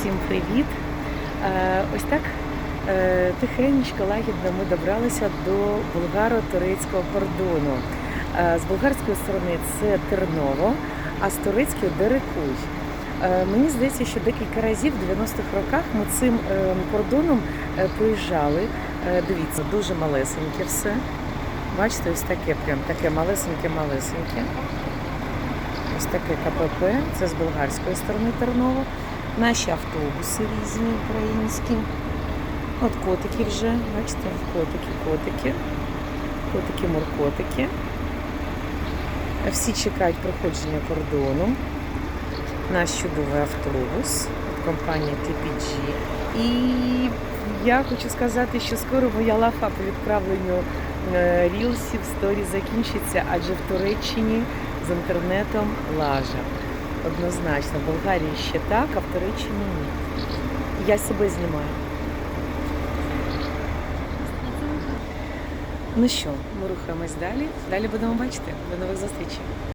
Всім привіт! Е, Ось так е, тихенечко, лагідно ми добралися до болгаро-турецького кордону. Е, З болгарської сторони це Терново, а з турецької Дерекуй. Мені здається, що декілька разів в 90-х роках ми цим кордоном проїжджали. Дивіться, дуже малесеньке все. Бачите, ось таке прям таке малесеньке-малесеньке. Ось таке КПП, це з болгарської сторони Терново. Наші автобуси різні українські. От котики вже, бачите, котики, котики, котики, моркотики. Всі чекають проходження кордону. Наш чудовий автобус від компанії TPG. І я хочу сказати, що скоро моя лафа по відправленню е, рілсів сторі закінчиться, адже в Туреччині з інтернетом лажа. Однозначно, в Болгарії ще так, а в Туреччині ні. Я себе знімаю. Ну що, ми рухаємось далі. Далі будемо бачити. До нових зустрічей.